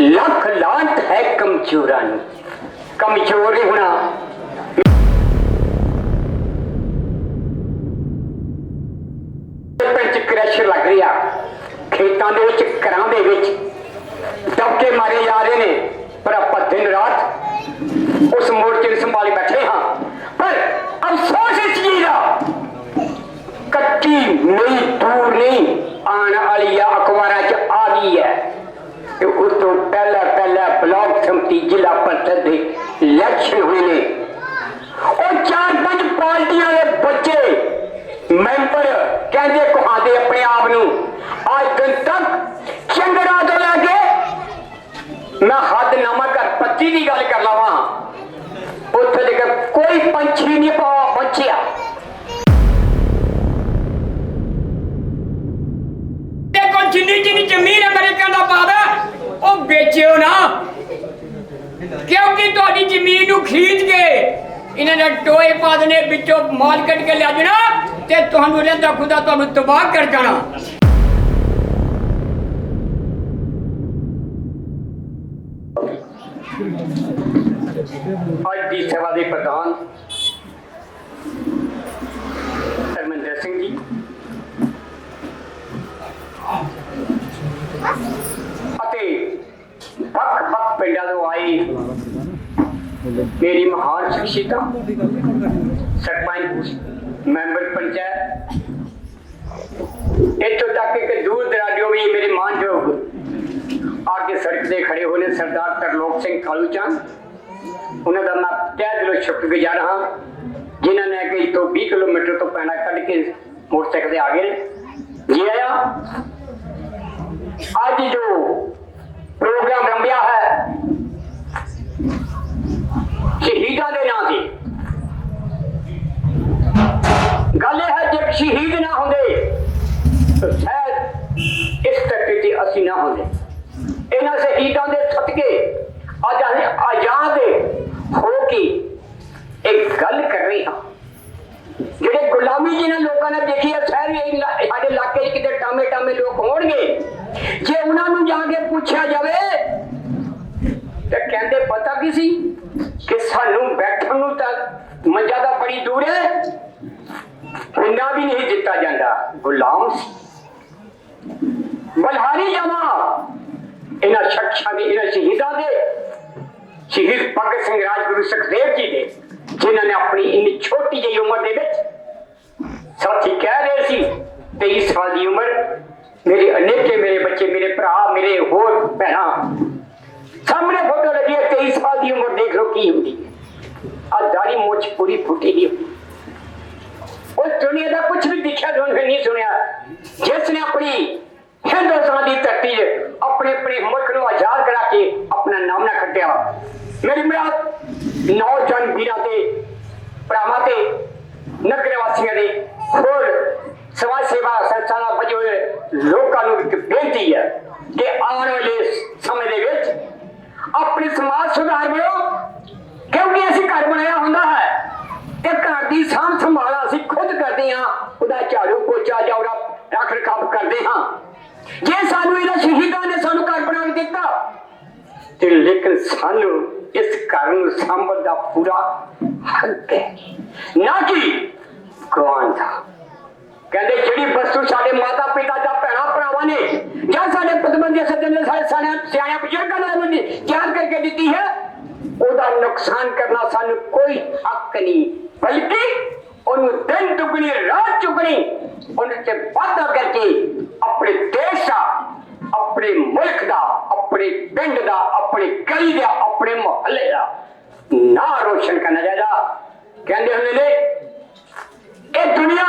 ਲੱਖ ਲਾਂਤ ਹੈ ਕਮਜ਼ੋਰਾਂ ਨੂੰ। ਕਮਜ਼ੋਰ ਹੋਣਾ। ਪਿੰਡ ਚ ਕ੍ਰੈਸ਼ਰ ਲੱਗ ਰਿਹਾ। ਖੇਤਾਂ ਦੇ ਵਿੱਚ, ਘਰਾਂ ਦੇ ਵਿੱਚ। ਦਬਕੇ ਮਾਰੇ ਜਾ ਰਹੇ ਨੇ। ਪਰ ਆਪਾਂ ਦਿਨ ਰਾਤ ਉਸ ਮੋਰਚੇ ਨੂੰ ਸੰਭਾਲੀ ਬੈਠੇ ਹਾਂ। ਪਰ ਅਫਸੋਸ ਇਸ ਚੀਜ਼ ਦਾ ਕੱਟੀ ਨਹੀਂ ਦੂਰ ਨਹੀਂ ਆਉਣ ਵਾਲੀ ਆ ਅਖਬਾਰਾਂ 'ਚ ਆ ਗਈ ਹੈ ਤੇ ਉਸ ਤੋਂ ਪਹਿਲਾਂ ਪਹਿਲਾਂ ਬਲਾਕ ਜ਼ਿਲ੍ਹਾ ਪਰਿਸ਼ਦ ਦੇ ਇਲੈਕਸ਼ਨ ਹੋਏ ਨੇ ਉਹ ਚਾਰ ਪੰਜ ਪਾਰਟੀਆਂ ਦੇ ਬੱਚੇ ਮੈਂਬਰ ਕਹਿੰਦੇ ਕਹਾਦੇ ਆਪਣੇ ਆਪ ਨੂੰ ਅੱਜ ਦਿਨ ਤੱਕ ਚੰਗੜਾ ਤੋਂ ਲੈ ਕੇ ਮੈਂ ਹੱਦ ਨਾਮਾ ਕਰ ਪੱਤੀ ਦੀ ਗੱਲ ਕਰ ਲਵਾਂ ਉੱਥੇ ਦੇ ਕੋਈ ਪੰਛੀ ਨਹੀਂ ਪਹੁੰਚਿਆ ਜਿੰਨੀ ਜਿੰਨੀ ਜ਼ਮੀਨ ਅਮਰੀਕਾ ਦਾ ਪਾਦਾ ਉਹ ਵੇਚਿਓ ਨਾ ਕਿਉਂਕਿ ਤੁਹਾਡੀ ਜ਼ਮੀਨ ਨੂੰ ਖਰੀਦ ਕੇ ਇਹਨਾਂ ਨੇ ਟੋਏ ਪਾ ਦੇਣੇ, ਵਿੱਚੋਂ ਮਾਲ ਕੱਢ ਕੇ ਲਿਆ ਜਾਣਾ ਤੇ ਤੁਹਾਨੂੰ ਰਹਿੰਦਾ ਖੁਦਾ ਤੁਹਾਨੂੰ ਤਬਾਹ ਕਰ ਜਾਣਾ ਅੱਜ ਦੀ ਸਭਾ ਦੇ ਪ੍ਰਧਾਨ ਧਰਮਿੰਦਰ ਸਿੰਘ ਜੀ ਅਤੇ ਵੱਖ ਵੱਖ ਪਿੰਡਾਂ ਤੋਂ ਆਏ ਮੇਰੀ ਮਹਾਨ ਸ਼ਖਸੀਅਤਾਂ ਸਰਪੰਚ ਮੈਂਬਰ ਪੰਚਾਇਤ ਇੱਥੋਂ ਤੱਕ ਕਿ ਦੂਰ ਦਰਾਡਿਓ ਵੀ ਮੇਰੇ ਮਾਨਯੋਗ ਆ ਕੇ ਸੜਕ ਤੇ ਖੜੇ ਹੋਏ ਨੇ ਸਰਦਾਰ ਤਰਲੋਕ ਸਿੰਘ ਕਾਲੂ ਚੰਦ ਉਹਨਾਂ ਦਾ ਮੈਂ ਤਹਿ ਹਾਂ ਜਿਨ੍ਹਾਂ ਨੇ ਕਿ ਤੋਂ 20 ਕਿਲੋਮੀਟਰ ਤੋਂ ਪੈਣਾ ਕੱਢ ਕੇ ਮੋਟਰਸਾਈਕਲ ਤੇ ਆ ਗਏ ਜੀ ਆਇਆ ਅੱਜ ਜੋ ਪ੍ਰੋਗਰਾਮ ਰੰਭਿਆ ਹੈ ਸ਼ਹੀਦਾਂ ਦੇ ਨਾਂ ਤੇ ਗੱਲ ਇਹ ਹੈ, ਜੇ ਸ਼ਹੀਦ ਨਾ ਹੁੰਦੇ, ਤਾਂ ਸ਼ਾਇਦ ਇਸ ਤੱਕ ਤੇ ਅਸੀਂ ਨਾ ਹੁੰਦੇ। ਇਹਨਾਂ ਸ਼ਹੀਦਾਂ ਦੇ ਸਦਕੇ, ਅੱਜ ਅਸੀਂ ਆਜ਼ਾਦ ਹੋ ਕੇ ਇੱਕ ਗੱਲ ਕਰ ਰਹੇ ਜਿਹੜੇ ਗੁਲਾਮੀ ਜਿਹਨਾਂ ਲੋਕਾਂ ਨੇ ਦੇਖੀ ਹੈ, ਸ਼ਾਇਦ ਸਾਡੇ ਇਲਾਕੇ 'ਚ ਕਿਤੇ ਟਾਮੇ ਟਾਮੇ ਲੋਕ ਹੋਣਗੇ। ਜੇ ਉਹਨਾਂ ਨੂੰ ਜਾ ਕੇ ਪੁੱਛਿਆ ਜਾਵੇ, ਤੇ ਕਹਿੰਦੇ, ਪਤਾ ਕੀ ਸੀ? ਕਿ ਸਾਨੂੰ ਬੈਠਣ ਨੂੰ ਤਾਂ ਮੰਜਾ ਦਾ ਬੜੀ ਦੂਰ ਹੈ। ਇੰਨਾ ਵੀ ਨਹੀਂ ਦਿੱਤਾ ਜਾਂਦਾ ਗੁਲਾਮ ਸੀ ਬਲਹਾਰੀ ਜਮਾ ਇਹਨਾਂ ਸ਼ਖਸਾਂ ਦੇ ਇਹਨਾਂ ਸ਼ਹੀਦਾਂ ਦੇ ਸ਼ਹੀਦ ਭਗਤ ਸਿੰਘ ਰਾਜਗੁਰੂ ਸੁਖਦੇਵ ਜੀ ਦੇ ਜਿਨ੍ਹਾਂ ਨੇ ਆਪਣੀ ਇੰਨੀ ਛੋਟੀ ਜਿਹੀ ਉਮਰ ਦੇ ਵਿੱਚ ਸਾਥੀ ਕਹਿ ਰਹੇ ਸੀ 23 ਸਾਲ ਦੀ ਉਮਰ ਮੇਰੇ ਅਨੇਕੇ ਮੇਰੇ ਬੱਚੇ ਮੇਰੇ ਭਰਾ ਮੇਰੇ ਹੋਰ ਭੈਣਾਂ ਸਾਹਮਣੇ ਫੋਟੋ ਲੱਗੀ ਹੈ 23 ਸਾਲ ਦੀ ਉਮਰ ਦੇਖ ਲਓ ਕੀ ਹੁੰਦੀ ਹੈ ਆ ਦਾੜੀ ਮੋਚ ਪੂਰੀ ਫੁੱਟੀ ਦੀ ਹੁੰਦੀ ਉਸ ਦੁਨੀਆ ਦਾ ਕੁਝ ਵੀ ਦਿਖਿਆ ਤੁਹਾਨੂੰ ਨਹੀਂ ਸੁਣਿਆ। ਜਿਸ ਨੇ ਆਪਣੀ ਹਿੰਦੁਸਤਾਨ ਦੀ ਧਰਤੀ 'ਤੇ ਆਪਣੇ ਆਪਣੇ ਮੁਲਕ ਨੂੰ ਆਜ਼ਾਦ ਕਰਾ ਕੇ ਆਪਣਾ ਨਾਮ ਨਾ ਖੱਟਿਆ। ਮੇਰੀ ਮੁਰਾਦ ਨੌਜਵਾਨ ਵੀਰਾਂ ਤੇ, ਭਰਾਵਾਂ ਤੇ ਨਗਰ ਵਾਸੀਆਂ ਦੇ ਹੋਰ ਸਮਾਜ ਸੇਵਾ ਸੰਸਥਾਵਾਂ ਵਜੋਂ ਲੋਕਾਂ ਨੂੰ ਇੱਕ ਬੇਨਤੀ ਹੈ ਕਿ ਆਉਣ ਵਾਲੇ ਸਮੇਂ ਦੇ ਵਿੱਚ ਆਪਣੇ ਸਮਾਜ ਸੁਧਾਰ ਬਣੋ ਕਿਉਂਕਿ ਅਸੀਂ ਘਰ ਬਣਾਇਆ ਹੁੰਦਾ ਹੈ। ਤੇ ਘਰ ਦੀ ਸਾਂਭ ਸੰਭਾਲ ਅਸੀਂ ਖੁਦ ਕਰਦੇ ਹਾਂ, ਉਹਦਾ ਝਾੜੂ ਪੋਚਾ ਜੌੜਾ ਰੱਖ ਰਖਾਵ ਕਰਦੇ ਹਾਂ। ਜੇ ਸਾਨੂੰ ਇਹਨਾਂ ਸ਼ਹੀਦਾਂ ਨੇ ਸਾਨੂੰ ਘਰ ਬਣਾ ਕੇ ਦਿੱਤਾ, ਤੇ ਲੇਕਿਨ ਸਾਨੂੰ ਇਸ ਘਰ ਨੂੰ ਸੰਭਲ ਦਾ ਪੂਰਾ ਹੱਕ ਹੈ। ਨਾ ਕਿ ਗਵਾਨ ਦਾ। ਕਹਿੰਦੇ ਜਿਹੜੀ ਵਸਤੂ ਸਾਡੇ ਮਾਤਾ ਪਿਤਾ ਜਾਂ ਭੈਣਾਂ ਭਰਾਵਾਂ ਨੇ ਜਾਂ ਸਾਡੇ ਪਤਵੰਦੇ ਸੱਜਣ ਨੇ, ਸਾਡੇ ਸਿਆਣਿਆਂ ਬਜ਼ੁਰਗਾਂ ਨੇ ਤਿਆਰ ਕਰਕੇ ਦਿੱਤੀ ਹੈ, ਉਹਦਾ ਨੁਕਸਾਨ ਕਰਨਾ ਸਾਨੂੰ ਕੋਈ ਹੱਕ ਨਹੀਂ। ਬਲਕਿ ਉਹਨੂੰ ਦਿਨ ਦੁਗਣੀ ਰਾਤ ਚੁਗਣੀ ਉਹਨੇ ਤੇ ਵਾਅਦਾ ਕਰਕੇ ਆਪਣੇ ਦੇਸ਼ ਦਾ ਆਪਣੇ ਮੁਲਕ ਦਾ ਆਪਣੇ ਪਿੰਡ ਦਾ ਆਪਣੀ ਗਲੀ ਦਾ ਆਪਣੇ ਮੁਹੱਲੇ ਦਾ ਨਾਂ ਰੋਸ਼ਨ ਕਰਨਾ ਚਾਹੀਦਾ ਕਹਿੰਦੇ ਹੁੰਦੇ ਨੇ ਇਹ ਦੁਨੀਆ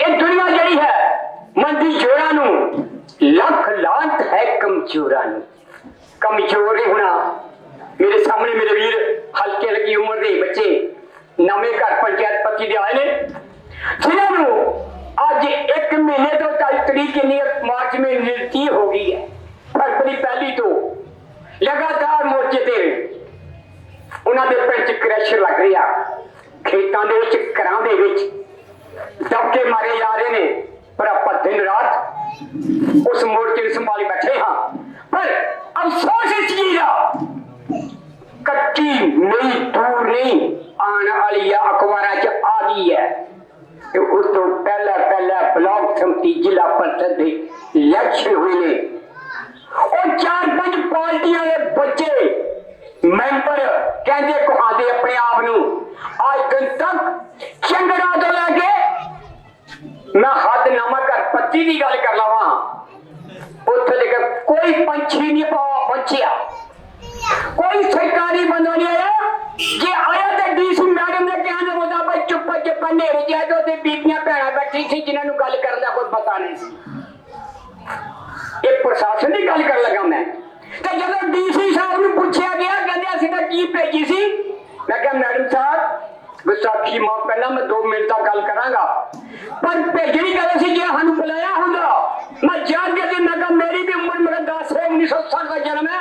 ਇਹ ਦੁਨੀਆ ਜਿਹੜੀ ਹੈ ਮੰਦੀ ਜੋੜਾਂ ਨੂੰ ਲੱਖ ਲਾਂਤ ਹੈ ਕਮਜ਼ੋਰਾਂ ਨੂੰ ਕਮਜ਼ੋਰ ਨਹੀਂ ਹੋਣਾ ਮੇਰੇ ਤੋਂ ਚੱਲ ਤਰੀਕ ਕਿੰਨੀ ਹੈ? ਮਾਰਚ ਮਹੀਨੇ ਨਿਰਤੀ ਹੋ ਗਈ ਹੈ ਫਰਵਰੀ ਲਗਾਤਾਰ ਮੋਰਚੇ ਤੇ ਉਹਨਾਂ ਦੇ ਪਿੰਡ ਚ ਕ੍ਰੈਸ਼ਰ ਲੱਗ ਰਿਹਾ। ਖੇਤਾਂ ਦੇ ਵਿੱਚ, ਘਰਾਂ ਦੇ ਵਿੱਚ ਦਬਕੇ ਮਾਰੇ ਜਾ ਰਹੇ ਨੇ, ਪਰ ਆਪਾਂ ਦਿਨ ਰਾਤ ਉਸ ਮੋਰਚੇ ਨੂੰ ਸੰਭਾਲੀ ਬੈਠੇ ਹਾਂ। ਪਰ ਅਫਸੋਸ ਇਸ ਚੀਜ਼ ਦਾ ਕੱਚੀ ਨਹੀਂ ਦੂਰ ਨਹੀਂ ਆਉਣ ਵਾਲੀ ਆ ਅਖਬਾਰਾਂ 'ਚ ਆ ਗਈ ਹੈ। ਤੇ ਉਸ ਤੋਂ ਪਹਿਲਾਂ ਪਹਿਲਾਂ ਬਲਾਕ ਸੰਮਤੀ ਜ਼ਿਲ੍ਹਾ ਪਰਿਸ਼ਦ ਦੇ ਇਲੈਕਸ਼ਨ ਹੋਏ ਨੇ ਉਹ ਚਾਰ ਪੰਜ ਪਾਰਟੀਆਂ ਦੇ ਬੱਚੇ ਮੈਂਬਰ ਕਹਿੰਦੇ ਕਹਾਦੇ ਆਪਣੇ ਆਪ ਨੂੰ, ਅੱਜ ਦਿਨ ਤੱਕ ਚੰਗੜਾ ਤੋਂ ਲੈ ਕੇ ਮੈਂ ਹੱਦ ਨਾਮਾ ਕਰ ਪੱਤੀ ਦੀ ਗੱਲ ਕਰ ਲਵਾਂ। ਉੱਥੇ ਦੇ ਕੇ ਕੋਈ ਪੰਛੀ ਨਹੀਂ ਪਹੁੰਚਿਆ ਕੋਈ ਸਰਕਾਰੀ ਬੰਦਾ ਨਹੀਂ ਆਇਆ। ਜੇ ਆਇਆ ਤਾਂ ਡੀਸੀ ਮੈਡਮ ਨੇ ਕਿਹਾ ਨਾ ਉਹਦਾ ਬਈ ਚੁੱਪ ਨੇੜੇ ਜਾ ਕੇ ਉਹਦੇ ਬੀਬੀਆਂ ਭੈਣਾਂ ਬੈਠੀ ਸੀ, ਜਿਨ੍ਹਾਂ ਨੂੰ ਗੱਲ ਕਰਨ ਦਾ ਕੋਈ ਪਤਾ ਨਹੀਂ ਸੀ। ਇਹ ਪ੍ਰਸ਼ਾਸਨ ਦੀ ਗੱਲ ਕਰਨ ਲੱਗਾ ਮੈਂ। ਤੇ ਜਦੋਂ ਡੀਸੀ ਸਾਹਿਬ ਨੂੰ ਪੁੱਛਿਆ ਗਿਆ, ਕਹਿੰਦੇ ਅਸੀਂ ਤਾਂ ਕੀ ਭੇਜੀ ਸੀ? ਮੈਂ ਕਿਹਾ, ਮੈਡਮ ਸਾਹਿਬ, ਵਿਸਾਖੀ ਮਾਂ ਪਹਿਲਾਂ ਮੈਂ 2 ਮਿੰਟ ਤੱਕ ਗੱਲ ਕਰਾਂਗਾ। ਪਰ ਭੇਜਣੀ ਗੱਲ ਸੀ ਜੇ ਸਾਨੂੰ ਬੁਲਾਇਆ ਹੁੰਦਾ। ਮੈਂ ਜਾਣ ਕੇ ਤੇ ਮੈਂ ਕਿਹਾ, ਮੇਰੀ ਵੀ ਉਮਰ ਮੇਰਾ 10 ਹੈ 1960 ਦਾ ਜਨਮ ਹੈ।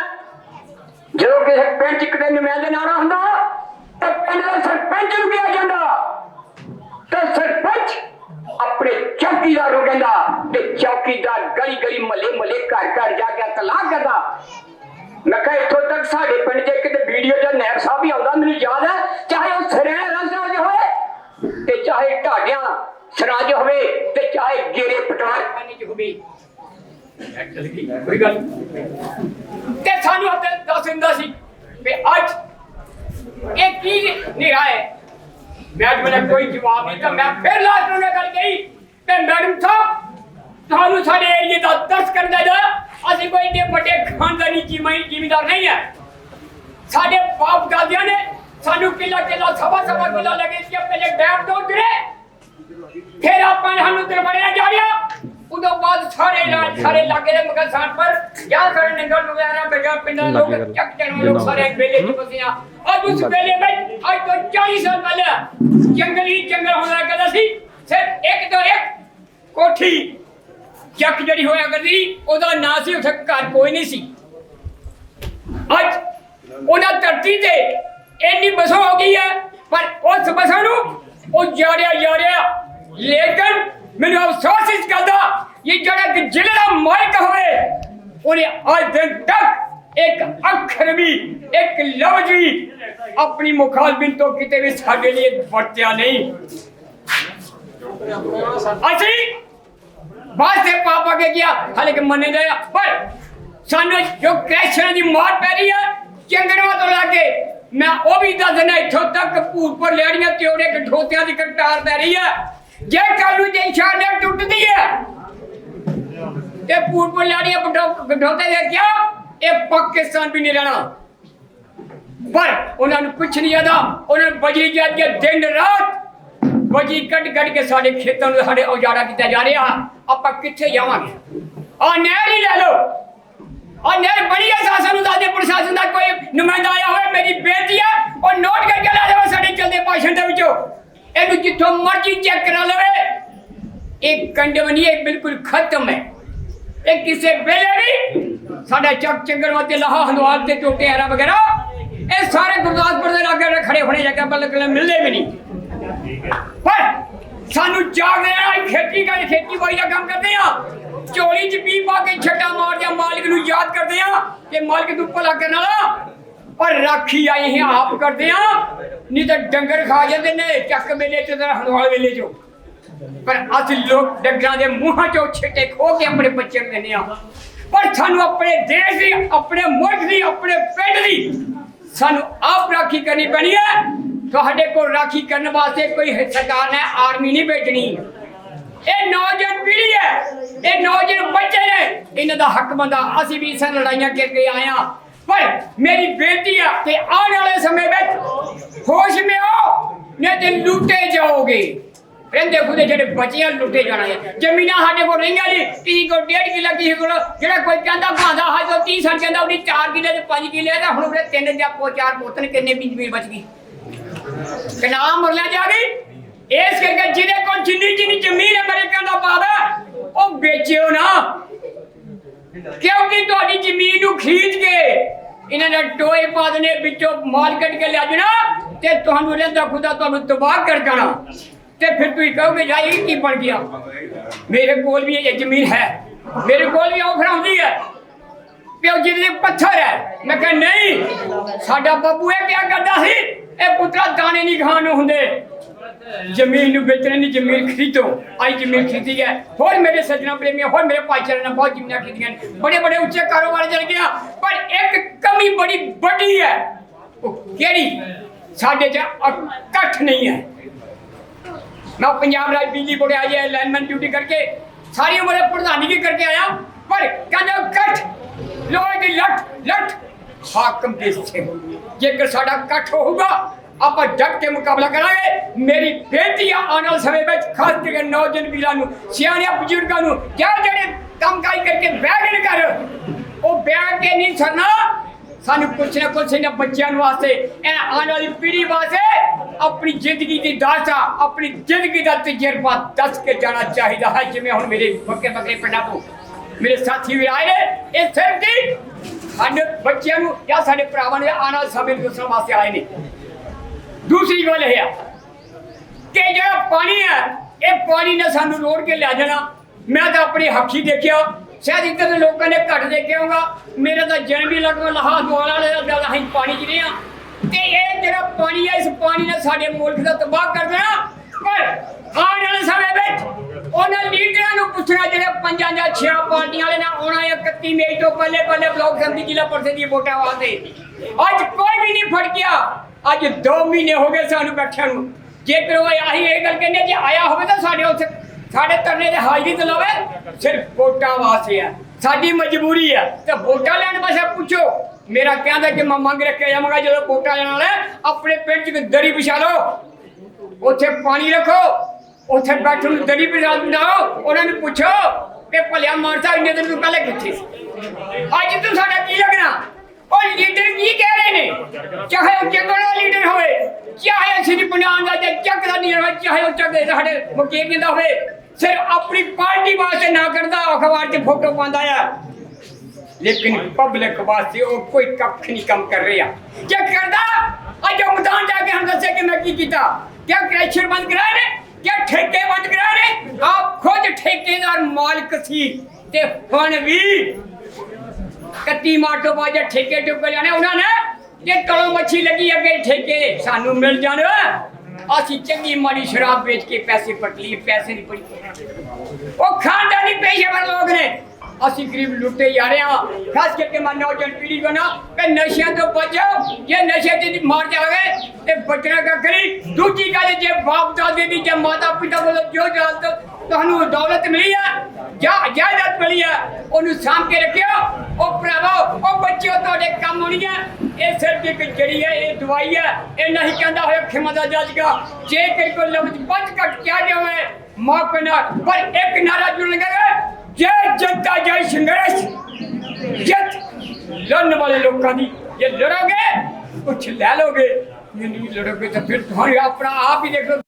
ਜਦੋਂ ਕਿਸੇ ਪਿੰਡ ਚ ਕਿਤੇ ਨੁਮਾਇੰਦੇ ਨਾ ਹੁੰਦਾ ਤਾਂ ਪਿੰਡ ਦਾ ਸਰਪੰਚ ਨੂੰ ਕਿਹਾ ਜਾਂਦਾ। ਤਾਂ ਸਰਪੰਚ ਆਪਣੇ ਚੌਕੀਦਾਰ ਨੂੰ ਕਹਿੰਦਾ ਤੇ ਚੌਕੀਦਾਰ ਗਲੀ ਗਲੀ ਮੱਲੇ ਮੱਲੇ ਘਰ ਘਰ ਜਾ ਕੇ ਤਲਾਕ ਕਰਦਾ। ਮੈਂ ਕਿਹਾ ਇੱਥੋਂ ਤੱਕ ਸਾਡੇ ਪਿੰਡ 'ਚ ਕਿਤੇ ਵੀਡੀਓ ਜਾਂ ਨੈਬ ਸਾਹਿਬ ਵੀ ਆਉਂਦਾ, ਮੈਨੂੰ ਯਾਦ ਹੈ, ਚਾਹੇ ਉਹ ਸਰੇਣ ਰਸਤਾ ਹੋਵੇ ਤੇ ਚਾਹੇ ਢਾਡਿਆਂ ਸਰਾਜ ਹੋਵੇ ਤੇ ਚਾਹੇ ਗੇਰੇ ਪਟਾਰ ਖਾਨੇ ਚ ਹੋਵੇ। ਕੋਈ ਗੱਲ ਤੇ ਸਾਨੂੰ ਹੱਥ ਦੱਸ ਦਿੰਦਾ ਸੀ ਵੀ ਅੱਜ ਇਹ ਕੀ ਨਿਰਾ ਮੈਡਮ ਨੇ ਕੋਈ ਜਵਾਬ ਨਹੀਂ ਤਾਂ ਮੈਂ ਫਿਰ ਲਾਸਟ ਨੂੰ ਗੱਲ ਕਹੀ ਤੇ ਮੈਡਮ ਸਾਹਿਬ ਤੁਹਾਨੂੰ ਸਾਡੇ ਏਰੀਏ ਦਾ ਦਰਸ ਕਰਦਾ ਜਾ ਅਸੀਂ ਕੋਈ ਏਡੇ ਵੱਡੇ ਖਾਨਦਾਨੀ ਜਿਮੀ ਜ਼ਿਮੀਦਾਰ ਨਹੀਂ ਹੈ ਸਾਡੇ ਬਾਪ ਦਾਦਿਆਂ ਨੇ ਸਾਨੂੰ ਕਿੱਲਾ ਕਿੱਲਾ ਸਵਾ ਸਵਾ ਕਿੱਲਾ ਲਗੇ ਸੀ ਪਹਿਲੇ ਡੈਮ ਤੋਂ ਉਧਰੇ। ਫਿਰ ਆਪਾਂ ਨੇ ਸਾਨੂੰ ਦਰਬਾਰਿਆ ਜਾ ਰਿਹਾ ਉਦੋਂ ਬਾਅਦ ਸਾਰੇ ਇਲਾਜ ਸਾਰੇ ਲਾਗੇ ਦੇ ਮਗਰ ਸਾਟ ਪਰ ਜਾਂ ਸਾਰੇ ਨੰਗਲ ਵਗੈਰਾ ਬੇਗਾ ਪਿੰਡਾਂ ਲੋਕ ਚੱਕ ਜਣ ਲੋਕ ਸਾਰੇ ਵੇਲੇ ਚ ਫਸਿਆ ਅੱਜ ਉਸ ਵੇਲੇ ਵਿੱਚ 40 ਸਾਲ ਪਹਿਲਾਂ ਜੰਗਲੀ ਜੰਗਲ ਹੁੰਦਾ ਕਰਦਾ ਸੀ ਸਿਰਫ ਇੱਕ ਤੋਂ ਇੱਕ ਕੋਠੀ ਚੱਕ ਜਿਹੜੀ ਹੋਇਆ ਕਰਦੀ ਉਹਦਾ ਨਾਂ ਸੀ ਉੱਥੇ ਘਰ ਕੋਈ ਨਹੀਂ ਸੀ। ਅੱਜ ਉਹਨਾਂ ਧਰਤੀ ਤੇ ਇੰਨੀ ਬਸੋ ਹੋ ਗਈ ਹੈ, ਪਰ ਉਸ ਬਸੋਂ ਨੂੰ ਉਹ ਜਾੜਿਆ ਜਾੜਿਆ ਲੇਕਿਨ ਮੈਨੂੰ ਅਫਸੋਸ ਇਸ ਗੱਲ ਦਾ ਇਹ ਜਿਹੜਾ ਕਿ ਜ਼ਿਲ੍ਹੇ ਦਾ ਮਾਲਕ ਹੋਵੇ, ਉਹਨੇ ਅੱਜ ਦਿਨ ਇੱਕ ਅੱਖਰ ਵੀ, ਇੱਕ ਲਫ਼ਜ਼ ਵੀ ਆਪਣੀ ਮੁਖਾਲਬਿਨ ਤੋਂ ਕਿਤੇ ਵੀ ਸਾਡੇ ਲਈ ਵਰਤਿਆ ਨਹੀਂ। ਅਸੀਂ ਬਾਅਦ ਤੇ ਪਾਪਾ ਕੇ ਗਿਆ, ਹਾਲੇ ਮੰਨੇ ਦਾ ਪਰ ਸਾਨੂੰ ਜੋ ਕ੍ਰੈਸ਼ਰ ਦੀ ਮਾਰ ਪੈ ਰਹੀ ਹੈ ਚੰਗੜਵਾ ਤੋਂ ਲਾ ਕੇ ਮੈਂ ਉਹ ਵੀ ਦੱਸ ਦਿੰਦਾ ਇੱਥੋਂ ਤੱਕ ਭੂਤਪੁਰ ਲੈੜੀਆਂ ਤਿਉੜੇ ਕਠੋਤਿਆਂ ਦੀ ਕਟਾਰ ਪੈ ਰਹੀ ਹੈ ਜੇ ਕੱਲ ਨੂੰ ਜੇ ਛਾੜਿਆ ਟੁੱਟਦੀ ਹੈ ਤੇ ਭੂਤਪੁਰ ਲੈੜੀਆਂ ਕਠੋਤੇ ਦੇ ਕਿਆ ਇਹ ਪਾਕਿਸਤਾਨ ਵੀ ਨਹੀਂ ਰਹਿਣਾ। ਪਰ ਉਹਨਾਂ ਨੂੰ ਕੁਛ ਨਹੀਂ ਆਦਾ ਉਹਨਾਂ ਨੂੰ ਬਜਰੀ ਜਾਂਦੀ ਹੈ ਦਿਨ ਰਾਤ ਬਜੀ ਕੱਢ ਕੱਢ ਕੇ ਸਾਡੇ ਖੇਤਾਂ ਨੂੰ ਸਾਡੇ ਉਜਾੜਾ ਕੀਤਾ ਜਾ ਰਿਹਾ। ਆਪਾਂ ਕਿੱਥੇ ਜਾਵਾਂਗੇ? ਆ ਨਹਿਰ ਹੀ ਲੈ ਲਓ। ਆ ਨਹਿਰ ਬੜੀ ਹੈ ਸ਼ਾਸਨ ਨੂੰ ਦੱਸਦੇ ਪ੍ਰਸ਼ਾਸਨ ਦਾ ਕੋਈ ਨੁਮਾਇੰਦਾ ਆਇਆ ਹੋਵੇ, ਮੇਰੀ ਬੇਨਤੀ ਹੈ ਉਹ ਨੋਟ ਕਰਕੇ ਲੈ ਜਾਵੇ ਸਾਡੇ ਚਲਦੇ ਭਾਸ਼ਣ ਦੇ ਵਿੱਚੋਂ। ਇਹਨੂੰ ਜਿੱਥੋਂ ਮਰਜ਼ੀ ਚੈੱਕ ਕਰਾ ਲਵੇ। ਇਹ ਕੰਡਮ ਇਹ ਬਿਲਕੁਲ ਖਤਮ ਹੈ। ਇਹ ਕਿਸੇ ਵੇਲੇ ਵੀ ਸਾਡਾ ਚੱਕ ਚੰਗਰ ਤੇ ਲਾਹਾ ਹੰਦਵਾਲ ਤੇ ਟੋਟੇ ਹਰਾ ਵਗੈਰਾ ਇਹ ਸਾਰੇ ਗੁਰਦਾਸਪੁਰ ਦੇ ਲਾਗੇ ਖੜੇ ਹੋਣੇ ਜਗ੍ਹਾ ਪਰ ਮਿਲਦੇ ਵੀ ਨਹੀਂ। ਪਰ ਸਾਨੂੰ ਜਾਗਦੇ ਆ ਖੇਤੀ ਕਰ ਖੇਤੀ ਬਾਈ ਦਾ ਕੰਮ ਕਰਦੇ ਆ। ਝੋਲੀ ਚ ਪੀ ਪਾ ਕੇ ਛੱਟਾ ਮਾਰਦੇ ਆ ਮਾਲਕ ਨੂੰ ਯਾਦ ਕਰਦੇ ਆ ਕਿ ਮਾਲਕ ਨੂੰ ਭਲਾ ਕਰਨ ਵਾਲਾ। ਪਰ ਰਾਖੀ ਆਏ ਹੈ ਆਪ ਕਰਦੇ ਆ। ਨਹੀਂ ਤਾਂ ਡੰਗਰ ਖਾ ਜਾਂਦੇ ਨੇ ਚੱਕ ਮੇਲੇ ਚ ਤੇ ਹਲਵਾਲ ਵੇਲੇ ਚ। ਪਰ ਅਸੀਂ ਲੋਕ ਡੰਗਰਾਂ ਦੇ ਮੂੰਹਾਂ ਚੋਂ ਛਿੱਟੇ ਖੋ ਕੇ ਆਪਣੇ ਬੱਚਿਆਂ ਨੂੰ ਦਿੰਦੇ ਆ। ਪਰ ਸਾਨੂੰ ਆਪਣੇ ਦੇਸ਼ ਦੀ, ਆਪਣੇ ਮੁਲਕ ਦੀ, ਆਪਣੇ ਪਿੰਡ ਦੀ ਸਾਨੂੰ ਆਪ ਰਾਖੀ ਕਰਨੀ ਪੈਣੀ ਹੈ। ਤੁਹਾਡੇ ਕੋਲ ਰਾਖੀ ਕਰਨ ਵਾਸਤੇ ਕੋਈ ਸਰਕਾਰ ਨੇ ਆਰਮੀ ਨਹੀਂ ਭੇਜਣੀ। ਇਹ ਨੌਜਵਾਨ ਪੀੜ੍ਹੀ ਹੈ। ਇਹ ਨੌਜਵਾਨ ਬੱਚੇ ਨੇ। ਇਹਨਾਂ ਦਾ ਹੱਕ ਬੰਦਾ ਅਸੀਂ ਵੀ ਇਸਾਂ ਲੜਾਈਆਂ ਕਰਕੇ ਆਏ ਹਾਂ। ਪਰ ਮੇਰੀ ਬੇਨਤੀ ਆ ਕਿ ਆਉਣ ਵਾਲੇ ਸਮੇਂ ਵਿੱਚ ਹੋਸ਼ ਮੇ ਨਹੀਂ ਤੇ ਲੁੱਟੇ ਜਾਓਗੇ। ਰਹਿੰਦੇ ਖੁਦੇ ਜਿਹੜੇ ਬੱਚੀਆਂ ਲੁੱਟੇ ਜਾਣਾ ਹੈ। ਜ਼ਮੀਨਾਂ ਸਾਡੇ ਕੋਲ ਰਹੀਆਂ ਨਹੀਂ ਕਿਸੇ ਕੋਲ, ਡੇਢ ਕਿੱਲਾ ਕਿਸੇ ਕੋਲ। ਜਿਹੜਾ ਕੋਈ ਕਹਿੰਦਾ ਭਾਂਦਾ ਹਾਂ, ਜੋ 30 ਸਾਲ ਕਹਿੰਦਾ ਉਹਦੀ 4 ਕਿੱਲੇ ਤੇ 5 ਕਿੱਲੇ ਤਾਂ ਹੁਣ ਉਹਦੇ ਤਿੰਨ ਜਾਂ ਪੋ ਚਾਰ ਕਿੰਨੇ ਵੀ ਜ਼ਮੀਨ ਬਚ ਗਈ। ਕਿੰਨਾ ਮੁਰਲਾ ਜਾ ਗਈ ਇਸ ਕਰਕੇ ਜਿਹਦੇ ਕੋਲ ਜਿੰਨੀ ਜਿੰਨੀ ਜ਼ਮੀਨ ਅਮਰੀਕਾ ਦਾ ਬਾਬਾ ਉਹ ਵੇਚਿਓ ਨਾ। ਕਿਉਂਕਿ ਤੁਹਾਡੀ ਜ਼ਮੀਨ ਨੂੰ ਖਰੀਦ ਕੇ ਇਹਨਾਂ ਨੇ ਟੋਏ ਪਾ ਦੇਣੇ, ਵਿੱਚੋਂ ਮਾਰਕੀਟ ਕੇ ਲਿਆ ਜਾਣਾ ਤੇ ਤੁਹਾਨੂੰ ਰਹਿੰਦਾ ਖੁਦਾ ਤੁਹਾਨੂੰ ਤਬਾਹ ਕਰ ਜਾਣਾ ਤੇ ਫਿਰ ਤੁਸੀਂ ਕਹੋਗੇ, ਯਾਰ, ਇਹ ਕੀ ਬਣ ਗਿਆ? ਮੇਰੇ ਕੋਲ ਵੀ ਇਹ ਜ਼ਮੀਨ ਹੈ। ਮੇਰੇ ਕੋਲ ਵੀ ਆਫਰ ਆਉਂਦੀ ਹੈ। ਕਿ ਉਹ ਜਿਹੜੇ ਪੱਥਰ ਹੈ। ਮੈਂ ਕਿਹਾ, ਨਹੀਂ, ਸਾਡਾ ਬਾਪੂ ਇਹ ਕਿਆ ਕਰਦਾ ਸੀ? ਇਹ ਪੁੱਤਰਾ ਦਾਣੇ ਨਹੀਂ ਖਾਣ ਨੂੰ ਹੁੰਦੇ। ਜ਼ਮੀਨ ਨੂੰ ਵੇਚਣ ਦੀ ਜ਼ਮੀਨ ਖਰੀਦੋ। ਆਈ ਜ਼ਮੀਨ ਖਰੀਦੀ ਹੈ। ਹੋਰ ਮੇਰੇ ਸੱਜਣਾ ਪ੍ਰੇਮੀਆਂ, ਹੋਰ ਮੇਰੇ ਭਾਈਚਾਰੇ ਨੇ ਬਹੁਤ ਜ਼ਮੀਨਾਂ ਖਰੀਦੀਆਂ ਨੇ। ਬੜੇ ਬੜੇ ਉੱਚੇ ਕਾਰੋਬਾਰ ਚੱਲ ਗਿਆ। ਪਰ ਇੱਕ ਕਮੀ ਬੜੀ ਵੱਡੀ ਹੈ। ਉਹ ਕਿਹੜੀ? ਸਾਡੇ 'ਚ ਇਕੱਠ ਨਹੀਂ ਹੈ। मैं पंजाब राज बिजली बोर्ड आज लाइनमैन ड्यूटी करके सारी उम्र प्रधानी की करके आया पर कहना कट लोहे की लट लट हाकम देश से जेकर साडा कट होगा ਆਪਾਂ ਡਟ ਕੇ ਮੁਕਾਬਲਾ ਕਰਾਂਗੇ ਮੇਰੀ ਬੇਨਤੀ ਆ ਆਉਣ ਵਾਲੇ ਸਮੇਂ ਵਿੱਚ ਖਾਸ ਕਰਕੇ ਨੌਜਵਾਨ ਵੀਰਾਂ ਨੂੰ ਸਿਆਣਿਆਂ ਬਜ਼ੁਰਗਾਂ ਨੂੰ ਜਾਂ ਜਿਹੜੇ ਕੰਮਕਾਈ ਕਰਕੇ ਬੈਗਨ ਕਰ ਉਹ ਬੈਗ ਕੇ ਨਹੀਂ ਸਰਨਾ ਸਾਨੂੰ ਕੁਛ ਨਾ ਕੁਛ ਇਹਨਾਂ ਬੱਚਿਆਂ ਨੂੰ ਵਾਸਤੇ ਇਹ ਆਉਣ ਵਾਲੀ ਪੀੜ੍ਹੀ ਵਾਸਤੇ ਆਪਣੀ ਜ਼ਿੰਦਗੀ ਦੀ ਦਾਸਾ, ਆਪਣੀ ਜ਼ਿੰਦਗੀ ਦਾ ਤਜਰਬਾ ਦੱਸ ਕੇ ਜਾਣਾ ਚਾਹੀਦਾ ਹੈ। ਜਿਵੇਂ ਹੁਣ ਮੇਰੇ ਬੱਕੇ ਬੱਕੇ ਪਿੰਡਾਂ ਤੋਂ ਮੇਰੇ ਸਾਥੀ ਵੀ ਆਏ ਨੇ, ਇਹ ਸਿਰਫ ਦੀ ਸਾਡੇ ਬੱਚਿਆਂ ਨੂੰ ਜਾਂ ਸਾਡੇ ਭਰਾਵਾਂ ਨੂੰ ਆਉਣ ਵਾਲੇ ਸਮੇਂ ਨੂੰ ਦੱਸਣ ਵਾਸਤੇ ਆਏ ਨੇ। ਦੂਸਰੀ ਗੱਲ ਇਹ ਆ ਕਿ ਜਿਹੜਾ ਪਾਣੀ ਹੈ, ਇਹ ਪਾਣੀ ਨੇ ਸਾਨੂੰ ਲੋੜ ਕੇ ਲੈ ਜਾਣਾ, ਮੈਂ ਤਾਂ ਆਪਣੀ ਹੱਖੀ ਦੇਖਿਆ। ਸ਼ਾਇਦ ਇੱਧਰ ਦੇ ਲੋਕਾਂ ਨੇ ਘੱਟ ਦੇਖਿਆ ਹੋਗਾ ਮੇਰਾ ਤਾਂ ਜਨਮ ਵੀ ਲਗਭਗ ਲਹਾ ਦੁਆਲਾ ਵਾਲੇ ਦਾ ਅਸੀਂ ਪਾਣੀ 'ਚ ਰਹੇ ਹਾਂ। ਤੇ ਇਹ ਜਿਹੜਾ ਪਾਣੀ ਹੈ ਇਸ ਪਾਣੀ ਨੇ ਸਾਡੇ ਮੁਲਕ ਦਾ ਤਬਾਹ ਕਰ ਦੇਣਾ। ਪਰ ਆਉਣ ਵਾਲੇ ਸਮੇਂ ਵਿੱਚ ਉਹਨਾਂ ਲੀਡਰਾਂ ਨੂੰ ਪੁੱਛਣਾ, ਜਿਹੜੇ ਪੰਜਾਂ ਜਾਂ ਛੇ ਪਾਰਟੀਆਂ ਵਾਲੇ ਨੇ ਆਉਣਾ ਹੈ 31 ਮਈ ਤੋਂ ਪਹਿਲੇ ਪਹਿਲੇ ਬਲਾਕ ਸੰਮਤੀ ਜ਼ਿਲ੍ਹਾ ਪਰਿਸ਼ਦ ਦੀ ਵੋਟਾਂ ਵਾਸਤੇ। ਅੱਜ ਕੋਈ ਵੀ ਨਹੀਂ ਫੜਕਿਆ ਅੱਜ 2 ਮਹੀਨੇ ਹੋ ਗਏ ਸਾਨੂੰ ਬੈਠਿਆਂ ਨੂੰ। ਜੇਕਰ ਉਹ ਆਹੀ ਇਹ ਗੱਲ ਕਹਿੰਦੇ ਜੇ ਆਇਆ ਹੋਵੇ ਤਾਂ ਸਾਡੇ ਉੱਥੇ ਸਾਡੇ ਧਰਨੇ ਦੇ ਹਾਜ਼ਰੀ ਤੇ ਲਵੇ ਸਿਰਫ ਵੋਟਾਂ ਵਾਸਤੇ ਆ। ਸਾਡੀ ਮਜਬੂਰੀ ਆ ਤੇ ਵੋਟਾਂ ਲੈਣ ਵਾਸਤੇ ਪੁੱਛੋ। ਮੇਰਾ ਕਹਿੰਦਾ ਕਿ ਮੈਂ ਮੰਗ ਰੱਖਿਆ ਜਾਵਾਂਗਾ, ਜਦੋਂ ਵੋਟਾਂ ਲੈਣ ਵਾਲੇ ਆਪਣੇ ਪਿੰਡ 'ਚ ਦਰੀ ਵਿਛਾ ਲਓ। ਉੱਥੇ ਪਾਣੀ ਰੱਖੋ। ਉੱਥੇ ਬੈਠਣ ਨੂੰ ਦਰੀ ਵਿਛਾ ਦਿਓ ਉਹਨਾਂ ਨੂੰ ਪੁੱਛੋ ਕਿ ਭਲਿਆ ਮਾਨਸਾ ਇੰਨੇ ਦਿਨ ਤੋਂ ਪਹਿਲੇ ਕਿੱਥੇ ਸੀ? ਅੱਜ ਤੂੰ ਸਾਡਾ ਕੀ ਲੱਗਣਾ? ਉਹ ਲੀਡਰ ਕੀ ਕਹਿ ਰਹੇ ਨੇ? ਚਾਹੇ ਉਹ ਜੰਗਲ ਲੀਡਰ ਹੋਵੇ, ਚਾਹੇ ਸ੍ਰੀ ਪੰਜਾਬ ਦਾ ਜਾਂ ਚੱਕ ਦਾ ਲੀਡਰ ਹੋਵੇ, ਚਾਹੇ ਉਹ ਚੱਕ ਸਾਡੇ ਮੁਕੇਰ ਜਿੰਦਾ ਹੋਵੇ ਸਿਰਫ ਆਪਣੀ ਪਾਰਟੀ ਵਾਸਤੇ ਨਾ ਕਰਦਾ, ਅਖਬਾਰ 'ਚ ਫੋਟੋ ਪਾਉਂਦਾ ਆ। ਲੇਕਿਨ ਪਬਲਿਕ ਵਾਸਤੇ ਉਹ ਕੋਈ ਕੱਖ ਨਹੀਂ ਕੰਮ ਕਰ ਰਿਹਾ। ਜੇ ਕਰਦਾ, ਅੱਜ ਉਹ ਮੈਦਾਨ ਜਾ ਕੇ ਹਮ ਦੱਸੇ ਕਿ ਮੈਂ ਕੀ ਕੀਤਾ? ਕਿਆ ਕ੍ਰੈਸ਼ਰ ਬੰਦ ਕਰਾਏ ਨੇ? ਕਿਆ ਠੇਕੇ ਬੰਦ ਕਰਾਏ ਨੇ? ਆਪ ਖੁਦ ਠੇਕੇਦਾਰ ਮਾਲਕ ਸੀ ਤੇ ਹੁਣ ਵੀ ਕੱਤੀ ਮਾਰ ਤੋਂ ਬਾਅਦ ਠੇਕੇ ਟੁੱਕ ਜਾਣੇ, ਉਹਨਾਂ ਨੇ ਜੇ ਕਲੋ ਮੱਛੀ ਲੱਗੀ ਅੱਗੇ ਠੇਕੇ, ਸਾਨੂੰ ਮਿਲ ਜਾਣ। ਅਸੀਂ ਚੰਗੀ ਮਾੜੀ ਸ਼ਰਾਬ ਵੇਚ ਕੇ ਪੈਸੇ ਪਟ ਲਈਏ, ਪੈਸੇ ਨਹੀਂ ਪੜੀ ਉਹ ਖਾਨਦਾਨੀ ਪੇਸ਼ੇਵਰ ਲੋਕ ਨੇ। ਅਸੀਂ ਗਰੀਬ ਲੁੱਟੇ ਜਾ ਰਹੇ ਹਾਂ। ਖਾਸ ਕਰਕੇ ਮੈਂ ਨੌਜਵਾਨ ਪੀੜ੍ਹੀ ਕੋ ਨਾ ਕਿ ਨਸ਼ਿਆਂ ਤੋਂ ਬਚੋ। ਜੇ ਨਸ਼ੇ ਦੀ ਮਾਰ ਜਾਵੇ ਤੇ ਬਚਣਾ ਕਾ ਦੂਜੀ ਗੱਲ, ਜੇ ਬਾਪ ਦਾਦੇ ਦੀ, ਜੇ ਮਾਤਾ ਪਿਤਾ ਵੱਲੋਂ ਜੋ ਜਾਤ ਤੁਹਾਨੂੰ ਦੌਲਤ ਮਿਲੀ ਆ ਜਾਂ ਜਾਇਦਾਦ ਮਿਲੀ ਆ ਉਹਨੂੰ ਸਾਂਭ ਕੇ ਰੱਖਿਓ। ਉਹ ਭਰਾਵੋ ਉਹ ਬੱਚਿਓ ਤੁਹਾਡੇ ਕੰਮ ਆਉਣੀ ਆ ਇਹ ਸਿਰਫ ਇੱਕ ਜੜੀ ਹੈ, ਇਹ ਦਵਾਈ ਹੈ, ਇਹ ਨਹੀਂ ਕਹਿੰਦਾ ਹੋਇਆ ਖਿਮਾ ਦਾ ਜੱਜਗਾ ਜੇ ਕੋਈ ਕੋ ਲਫ਼ਜ਼ ਵੱਧ ਘੱਟ ਕਿਹਾ ਜਾਵੇ, ਮਾਫ ਕਰਨਾ। ਪਰ ਇੱਕ ਨਾਰਾ ਜੁੜ ਲਗਾ ਜੈ ਜਨਤਾ, ਜੈ ਸੰਘਰਸ਼। ਜਿੱਤ ਲੜਨ ਵਾਲੇ ਲੋਕਾਂ ਦੀ ਜੇ ਲੜੋਗੇ, ਕੁਛ ਲੈ ਲੋਗੇ ਜੇ ਨਹੀਂ ਲੜੋਗੇ ਤਾਂ ਫਿਰ ਤੁਹਾਨੂੰ ਆਪਣਾ ਆਪ ਹੀ ਦੇਖੋ